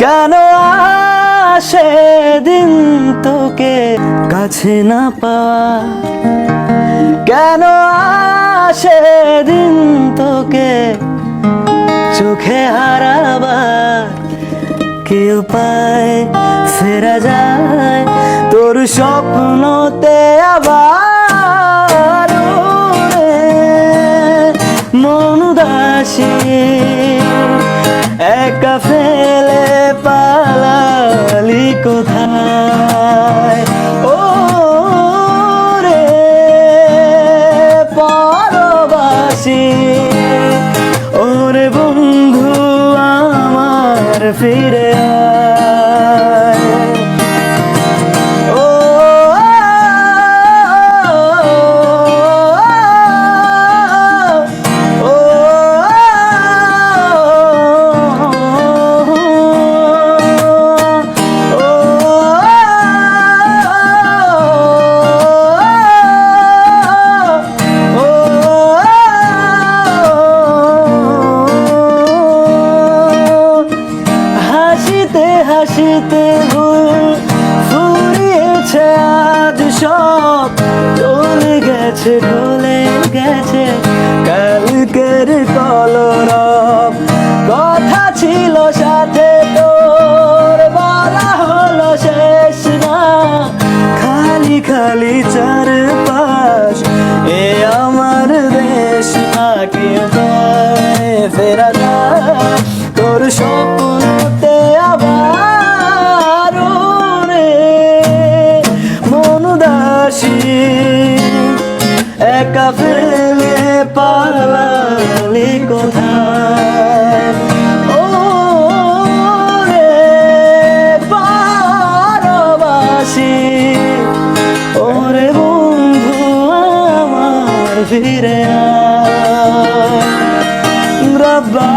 কেন আসে দিন তোকে কাছে না পাওয়া? কেন আসে দিন তোকে চোখে হারাবার কি উপায় ফেরা যায়, তোর স্বপ্নতে আবার কোথায়? ও রে পরবাসী ওরে বন্ধু আমার ফিরে আয়। হাসিতে হাসিতে ভুল ফুরিয়েছে আজ সব। চলে গেছে ঢলে গেছে, কালকের কলরব। কথা ছিল সাথে তোর, বলা হলো শেষ না। খালি খালি চারপাশ, এ আমার দেশ নাকি ফেরা যায় তোর স্বপ্নতে দাসী একা ফেলে পালালি কোথায়? ও রে ওরে বন্ধু আমার ফিরে রব্বা